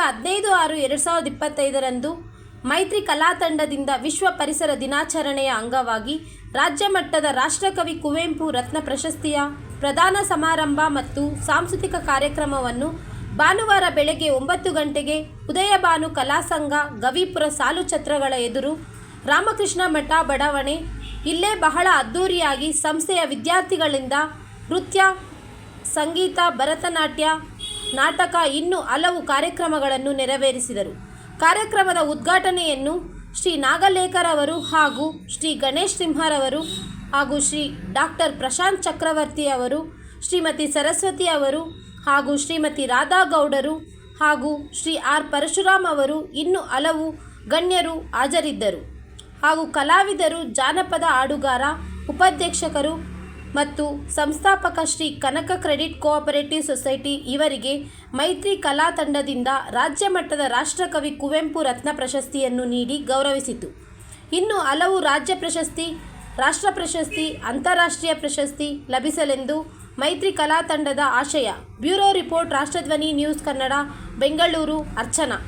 ಹದಿನೈದು ಆರು ಎರಡು ಸಾವಿರದ ಇಪ್ಪತ್ತೈದರಂದು ಮೈತ್ರಿ ಕಲಾತಂಡದಿಂದ ವಿಶ್ವ ಪರಿಸರ ದಿನಾಚರಣೆಯ ಅಂಗವಾಗಿ ರಾಜ್ಯ ಮಟ್ಟದ ರಾಷ್ಟ್ರಕವಿ ಕುವೆಂಪು ರತ್ನ ಪ್ರಶಸ್ತಿಯ ಪ್ರದಾನ ಸಮಾರಂಭ ಮತ್ತು ಸಾಂಸ್ಕೃತಿಕ ಕಾರ್ಯಕ್ರಮವನ್ನು ಭಾನುವಾರ ಬೆಳಗ್ಗೆ ಒಂಬತ್ತು ಗಂಟೆಗೆ ಉದಯಭಾನು ಕಲಾಸಂಘ ಗವಿಪುರ ಸಾಲು ಛತ್ರಗಳ ಎದುರು ರಾಮಕೃಷ್ಣ ಮಠ ಬಡಾವಣೆ, ಇಲ್ಲೇ ಬಹಳ ಅದ್ಧೂರಿಯಾಗಿ ಸಂಸ್ಥೆಯ ವಿದ್ಯಾರ್ಥಿಗಳಿಂದ ನೃತ್ಯ, ಸಂಗೀತ, ಭರತನಾಟ್ಯ ನಾಟಕ ಇನ್ನೂ ಹಲವು ಕಾರ್ಯಕ್ರಮಗಳನ್ನು ನೆರವೇರಿಸಿದರು. ಕಾರ್ಯಕ್ರಮದ ಉದ್ಘಾಟನೆಯನ್ನು ಶ್ರೀ ನಾಗಲೇಖರವರು ಹಾಗೂ ಶ್ರೀ ಗಣೇಶ್ ಸಿಂಹರವರು ಹಾಗೂ ಶ್ರೀ ಡಾಕ್ಟರ್ ಪ್ರಶಾಂತ್ ಚಕ್ರವರ್ತಿ ಅವರು, ಶ್ರೀಮತಿ ಸರಸ್ವತಿ ಅವರು ಹಾಗೂ ಶ್ರೀಮತಿ ರಾಧಾ ಗೌಡರು ಹಾಗೂ ಶ್ರೀ ಆರ್ ಪರಶುರಾಮ್ ಅವರು ಇನ್ನೂ ಹಲವು ಗಣ್ಯರು ಹಾಜರಿದ್ದರು. ಹಾಗೂ ಕಲಾವಿದರು ಜಾನಪದ ಹಾಡುಗಾರ, ಉಪಾಧ್ಯಕ್ಷಕರು ಮತ್ತು ಸಂಸ್ಥಾಪಕ Shri Kanaka credit cooperative society ಇವರಿಗೆ ಮೈತ್ರಿ ಕಲಾ ತಂಡದಿಂದ ರಾಜ್ಯ ಮಟ್ಟದ ರಾಷ್ಟ್ರಕವಿ ಕುವೆಂಪು ರತ್ನ ಪ್ರಶಸ್ತಿಯನ್ನು ನೀಡಿ ಗೌರವಿಸಿತು. ಇನ್ನು ಹಲವು ರಾಜ್ಯ ಪ್ರಶಸ್ತಿ, ರಾಷ್ಟ್ರ ಪ್ರಶಸ್ತಿ, ಅಂತಾರಾಷ್ಟ್ರೀಯ ಪ್ರಶಸ್ತಿ ಲಭಿಸಲೆಂದು ಮೈತ್ರಿ ಕಲಾ ತಂಡದ ಆಶಯ. Bureau report, Rashtradhwani news Kannada, Bengaluru, Archana.